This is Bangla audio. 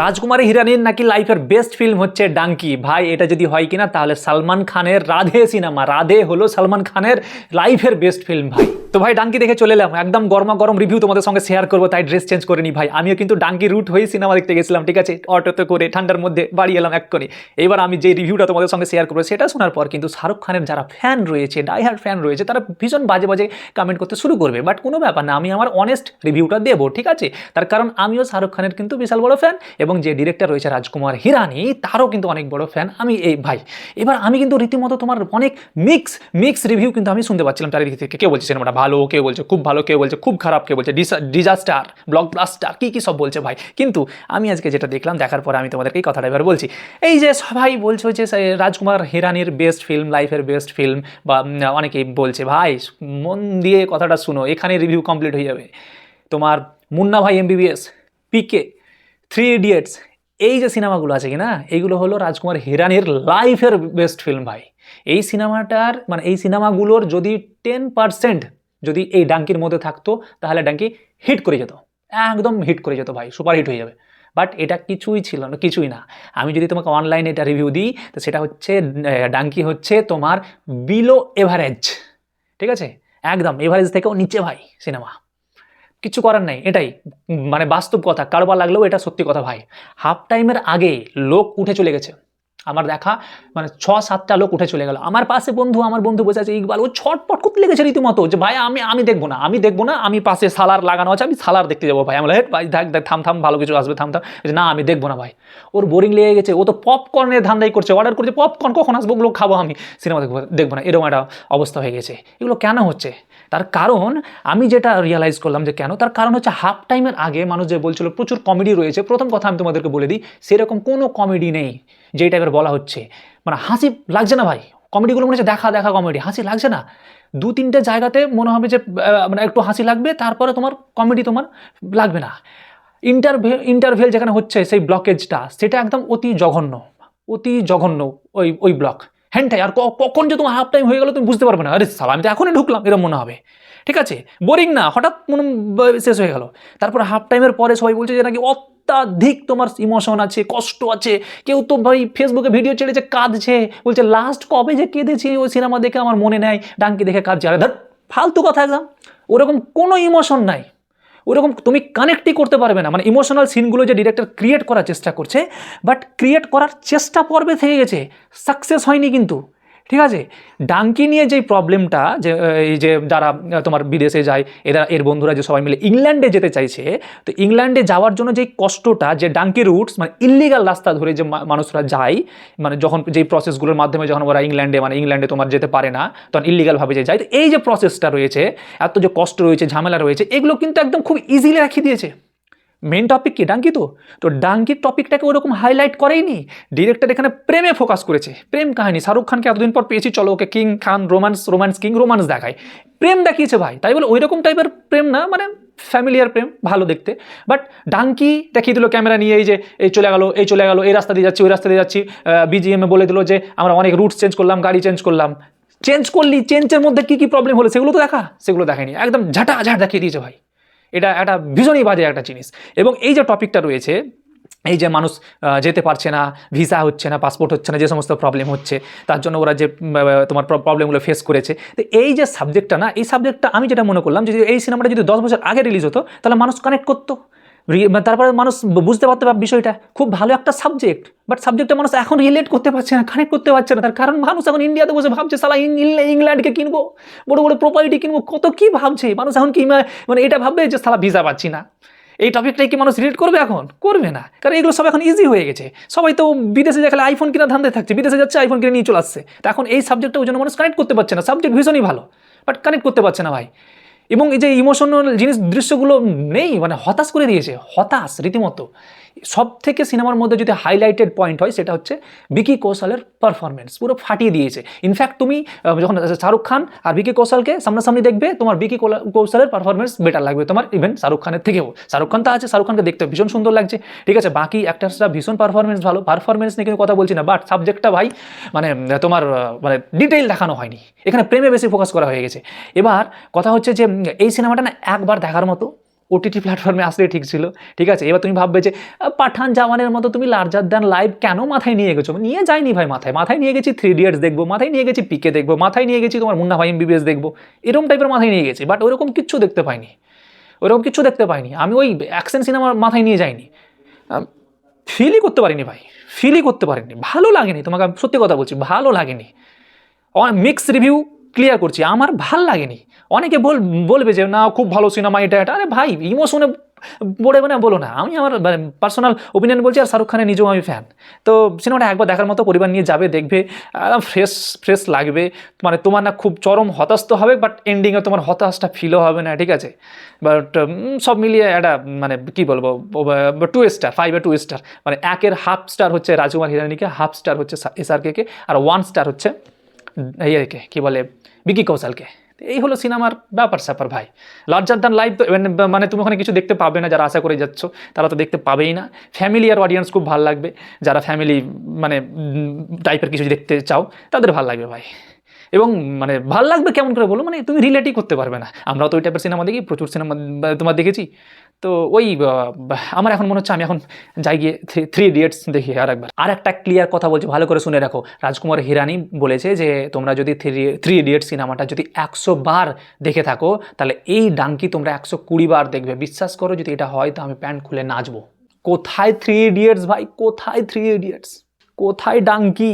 রাজকুমারী হিরানির নাকি লাইফের বেস্ট ফিল্ম হচ্ছে ডাঙ্কি। ভাই, এটা যদি হয় কিনা, তাহলে সালমান খানের রাধে সিনেমা। রাধে হলো সালমান খানের লাইফের বেস্ট ফিল্ম, ভাই। তো ভাই, ডাঙ্কি দেখে চলে এলাম। একদম গরমা গরম রিভিউ তোমাদের সঙ্গে শেয়ার করব, তাই ড্রেস চেঞ্জ করে নি, ভাই। আমিও কিন্তু ডাঙ্কি রুট হয়ে সিনেমা দেখতে গেছিলাম, ঠিক আছে? অটোতে করে, ঠান্ডার মধ্যে বাড়ি এলাম এক্ষুনি এবার আমি যে রিভিউটা তোমাদের সঙ্গে শেয়ার করব, সেটা শোনার পর কিন্তু শাহরুখ খানের যারা ফ্যান রয়েছে ডাইহার ফ্যান রয়েছে, তারা ভীষণ বাজে বাজে কমেন্ট করতে শুরু করবে। বাট কোনো ব্যাপার না, আমি আমার অনেস্ট রিভিউটা দেবো, ঠিক আছে? তার কারণ আমিও শাহরুখ খানের কিন্তু বিশাল বড় ফ্যান এবং যে ডিরেক্টর রয়েছে রাজকুমার হিরানি, তারও কিন্তু অনেক বড় ফ্যান আমি এই ভাই। এবার আমি কিন্তু রীতিমতো তোমার অনেক মিক্স মিক্স রিভিউ কিন্তু আমি শুনতে পাচ্ছিলাম চারিদিক থেকে। কেউ বলছে সিনেমাটা ভালো কেউ বলছে খুব ভালো কেউ বলছে খুব খারাপ কেউ বলছে ডিজাস্টার ব্লক ব্লাস্টার কী কী সব বলছে ভাই। কিন্তু আমি আজকে যেটা দেখলাম, দেখার পরে আমি তোমাদেরকে এই কথাটা এবার বলছি। এই যে সবাই বলছো যে রাজকুমার হিরানির বেস্ট ফিল্ম লাইফের বেস্ট ফিল্ম বা অনেকেই বলছে, ভাই, মন দিয়ে কথাটা শুনো, এখানে রিভিউ কমপ্লিট হয়ে যাবে। তোমার মুন্না ভাই এমবিবিএস পিকে থ্রি ইডিয়েটস এই যে সিনেমাগুলো আছে কি না এইগুলো হলো রাজকুমার হিরানির লাইফের বেস্ট ফিল্ম ভাই। এই সিনেমাটার মানে এই সিনেমাগুলোর যদি টেন পার্সেন্ট যদি এই ডাঙ্কির মধ্যে থাকতো, তাহলে ডাঙ্কি হিট করে যেত। একদম হিট করে যেত ভাই সুপার হিট হয়ে যাবে। বাট এটা কিছুই ছিল না, কিছুই না। আমি যদি তোমাকে অনলাইনে এটা রিভিউ দিই, তো সেটা হচ্ছে ডাঙ্কি হচ্ছে তোমার বিলো এভারেজ ঠিক আছে? একদম এভারেজ থেকেও নিচে ভাই, সিনেমা। কিছু করার নাই, এটাই। মানে বাস্তব কথা কারবার লাগলেও এটা সত্যি কথা ভাই। হাফ টাইমের আগে লোক উঠে চলে গেছে। আমার দেখা মানে ছ সাতটা লোক উঠে চলে গেল। আমার পাশে বন্ধু আমার বন্ধু বসে আছে ইকবাল ও ছটপট করতে লেগেছে রীতিমতো যে ভাই আমি আমি দেখব না আমি দেখব না আমি পাশে সালার লাগানো আছে আমি সালার দেখতে যাব ভাই। আমি বললাম, হেট ভাই দেখ দেখ থাম থাম ভালো কিছু আসবে থাম থাম। না আমি দেখব না ভাই। ওর বোরিং লেগে গেছে ও তো পপকর্নের ধান্দাই করছে অর্ডার করছে পপকর্ন কখন আসব? ওগুলো খাব আমি। সিনেমা দেখব দেখব না এরকম একটা অবস্থা হয়ে গেছে। এগুলো কেন হচ্ছে? তার কারণ আমি যেটা রিয়ালাইজ করলাম যে কেন? তার কারণ হচ্ছে হাফ টাইমের আগে মানুষ যে বলছিল প্রচুর কমেডি রয়েছে। প্রথম কথা আমি তোমাদেরকে বলে দিই সেরকম কোনো কমেডি নেই। যেই টাইপের বলা হচ্ছে। মানে হাসি লাগছে না ভাই? কমেডিগুলো মনে হচ্ছে দেখা দেখা কমেডি। হাসি লাগছে না? দু, তিনটে জায়গাতে মনে হবে যে মানে একটু হাসি লাগবে, তারপরে তোমার কমেডি তোমার লাগবে না। ইন্টারভে, ইন্টারভেল যেখানে হচ্ছে সেই ব্লকেজটা, সেটা একদম অতি জঘন্য। অতি জঘন্য ওই ওই ব্লক। হ্যান্ডটাই আর কখন যে তোমার হাফ টাইম হয়ে গেলো তুমি বুঝতে পারবে না। আরে সালা, আমি তো এখনই ঢুকলাম এরকম মনে হবে। ঠিক আছে? বোরিং না, হঠাৎ মনে শেষ হয়ে গেল। তারপর হাফ টাইমের পরে সবাই বলছে যে নাকি অত্যাধিক তোমার ইমোশন আছে, কষ্ট আছে। কেউ তো ভাই ফেসবুকে ভিডিও ছেড়েছে কাঁদছে, বলছে লাস্ট কবে যে কেঁদেছি ওই সিনেমা দেখে আমার মনে নেয় ডাঙ্কি দেখে কাঁদছে। আরে ধর, ফালতু কথা একদম। ওরকম কোনো ইমোশন নাই। ওরকম তুমি কানেক্টই করতে পারবে না। মানে ইমোশনাল সিনগুলো যে ডিরেক্টর ক্রিয়েট করার চেষ্টা করছে বাট ক্রিয়েট করার চেষ্টা পর্বে থেকে গেছে। সাকসেস হয়নি কিন্তু। ঠিক আছে? ডাঙ্কি নিয়ে যেই প্রবলেমটা যে এই যে যারা তোমার বিদেশে যায়, এরা, এর বন্ধুরা যে সবাই মিলে ইংল্যান্ডে যেতে চাইছে, তো ইংল্যান্ডে যাওয়ার জন্য যেই কষ্টটা, যে ডাঙ্কি রুটস মানে ইলিগাল রাস্তা ধরে যে মানুষরা যায় মানে যখন যেই প্রসেসগুলোর মাধ্যমে যখন ওরা ইংল্যান্ডে মানে ইংল্যান্ডে তোমার যেতে পারে না, তখন ইলিগালভাবে যে যায়, তো এই যে প্রসেসটা রয়েছে, এত যে কষ্ট রয়েছে, ঝামেলা রয়েছে, এগুলো কিন্তু একদম খুব ইজিলি রাখিয়ে দিয়েছে। মেন টপিক কি? ডাঙ্কি তো? তো ডাঙ্কির টপিকটাকে ওরকম হাইলাইট করেইনি। ডিরেক্টর এখানে প্রেমে ফোকাস করেছে। প্রেম কাহিনী। শাহরুখ খানকে এতদিন পর পেয়েছি। চলো okay king Khan romance romance king romance দেখায় প্রেম দেখিয়েছে ভাই। তাই বলে ওই রকম টাইপের প্রেম না মানে ফ্যামিলিয়ার প্রেম, ভালো দেখতে। বাট ডাঙ্কি দেখিয়ে দিল ক্যামেরা নিয়ে, এই যে, এই চলে গেলো, এই চলে গেলো, এই রাস্তা দিয়ে যাচ্ছি, ওই রাস্তা দিয়ে যাচ্ছি। বিজিএমে বলে দিল যে, আমরা অনেক রুট চেঞ্জ করলাম, গাড়ি চেঞ্জ করলাম। চেঞ্জ করলি চেঞ্জের মধ্যে কী কী প্রবলেম হলো, সেগুলো তো দেখা। সেগুলো দেখায়নি। একদম ঝাঁটা ঝাঁট দেখিয়ে দিয়েছে ভাই। এটা একটা ভীষণই বাজে একটা জিনিস। এবং এই যে টপিকটা রয়েছে, এই যে মানুষ যেতে পারছে না ভিসা হচ্ছে না পাসপোর্ট হচ্ছে না, যে সমস্ত প্রবলেম হচ্ছে, তার জন্য ওরা যে তোমার প্রবলেমগুলো ফেস করেছে, তো এই যে সাবজেক্টটা না, এই সাবজেক্টটা আমি যেটা মনে করলাম যে এই সিনেমাটা যদি দশ বছর আগে রিলিজ হতো, তাহলে মানুষ কানেক্ট করতো। তারপরে মানুষ বুঝতে পারতে পারবে বিষয়টা। খুব ভালো একটা সাবজেক্ট বাট সাবজেক্টটা মানুষ এখন রিলেট করতে পারছে না কানেক্ট করতে পারছে না। তার কারণ মানুষ এখন ইন্ডিয়াতে বসে ভাবছে সালা ইংল্যান্ডকে কিনবো? বড় বড় প্রপার্টি কিনবো? কত কি ভাবছে? মানুষ এখন কি মানে এটা ভাববে যে সালা ভিসা পাচ্ছি না। এই টপিকটাই কি মানুষ রিলেট করবে এখন? করবে না। কারণ এগুলো সব এখন ইজি হয়ে গেছে। সবাই তো বিদেশে যেখানে আইফোন কিনা ধান্দে থাকছে, বিদেশে যাচ্ছে আইফোন কিনে নিয়ে চলে আসছে। তো এখন এই সাবজেক্টটা ওই জন্য মানুষ কানেক্ট করতে পারছে না। সাবজেক্ট ভীষণই ভালো বাট কানেক্ট করতে পারছে না ভাই। এবং এই যে ইমোশনাল জিনিস দৃশ্যগুলো নেই মানে হতাশ করে দিয়েছে হতাশ রীতিমতো। সব থেকে সিনেমার মধ্যে যদি হাইলাইটেড পয়েন্ট হয়, সেটা হচ্ছে বিকি কৌশলের পারফরমেন্স পুরো ফাটিয়ে দিয়েছে। ইনফ্যাক্ট তুমি যখন শাহরুখ খান আর বিকি কৌশলকে সামনাসামনি দেখবে, তোমার বিকি কৌশলের পারফরমেন্স বেটার লাগবে। তোমার ইভেন শাহরুখ খানের থেকেও। শাহরুখ খান তো আছে, শাহরুখ খানকে দেখতে ভীষণ সুন্দর লাগছে। ঠিক আছে, বাকি অ্যাক্টার্সরা ভীষণ পারফরমেন্স ভালো। পারফরমেন্স নিয়ে কিন্তু কথা বলছি না বাট সাবজেক্টটা ভাই মানে তোমার মানে ডিটেইল দেখানো হয়নি। এখানে প্রেমে বেশি ফোকাস করা হয়ে গেছে। এবার কথা হচ্ছে যে, এই সিনেমাটা না একবার দেখার মতো ওটিটি প্ল্যাটফর্মে আসলে ঠিক ছিল। ঠিক আছে? এবার তুমি ভাববে যে পাঠান জাওয়ানের মতো তুমি লার্জার দ্যান লাইভ কেন মাথায় নিয়ে গেছো? নিয়ে যাইনি ভাই মাথায়। মাথায় নিয়ে গেছি থ্রি ইডিয়টস দেখব, মাথায় নিয়ে গেছি পিকে দেখব, মাথায় নিয়ে গেছি তোমার মুন্না ভাই এমবিবিএস দেখব। এরকম টাইপের মাথায় নিয়ে গেছি বাট ওরকম কিচ্ছু দেখতে পাইনি। ওরকম কিচ্ছু দেখতে পাইনি। আমি ওই অ্যাকশন সিনেমার মাথায় নিয়ে যাইনি। ফিলই করতে পারিনি ভাই। ফিলই করতে পারিনি। ভালো লাগেনি। তোমাকে আমি সত্যি কথা বলছি, ভালো লাগেনি। মিক্স রিভিউ ক্লিয়ার করছি, আমার ভালো লাগেনি। অনেকে বল, বলবে যে, না, খুব ভালো সিনেমা এটা এটা। আরে ভাই ইমোশনে পড়ে মানে বলো না। আমি আমার মানে পার্সোনাল ওপিনিয়ন বলছি, আর শাহরুখ খানের নিজেও আমি ফ্যান তো সিনেমাটা একবার দেখার মতো পরিবার নিয়ে যাবে, দেখবে ফ্রেশ ফ্রেশ লাগবে। মানে তোমার না খুব চরম হতাশ তো হবে বাট এন্ডিংয়ে তোমার হতাশটা ফিলও হবে না, ঠিক আছে? বাট সব মিলিয়ে একটা মানে কি বলব two star five two star মানে একের হাফ স্টার হচ্ছে রাজকুমার হিরানিকে হাফ স্টার হচ্ছে এসআরকে কে আর ওয়ান স্টার হচ্ছে ইয়েকে কী বলে, বিকি কৌশলকে। এই হলো সিনেমার ব্যাপার স্যাপার ভাই। লার্জার দ্যান লাইফ মানে- মানে তুমি ওখানে কিছু দেখতে পাবে না, যারা আশা করে যাচ্ছ, তারা তো দেখতে পাবেই না। ফ্যামিলি আর অডিয়েন্স খুব ভালো লাগবে। যারা ফ্যামিলি মানে টাইপের কিছু দেখতে চাও, তাদের ভালো লাগবে ভাই। এবং মানে ভালো লাগবে কেমন করে বলো? মানে তুমি রিলেটই করতে পারবে না। আমরাও তো ওই টাইপের সিনেমা দেখি, প্রচুর সিনেমা তোমার দেখেছি। তো ওই আমার এখন মনে হচ্ছে আমি এখন যাই গিয়ে থ্রি ইডিয়টস দেখি আর একবার আর একটা ক্লিয়ার কথা বলছি, ভালো করে শুনে রাখো। রাজকুমার হিরানি বলেছে যে, তোমরা যদি থ্রি থ্রি ইডিয়টস সিনেমাটা যদি একশো বার দেখে থাকো, তাহলে এই ডাঙ্কি তোমরা একশো কুড়ি বার দেখবে। বিশ্বাস করো, যদি এটা হয় তো আমি প্যান্ট খুলে নাচবো। কোথায় থ্রি ইডিয়টস ভাই? কোথায় থ্রি ইডিয়টস কোথায় ডাঙ্কি?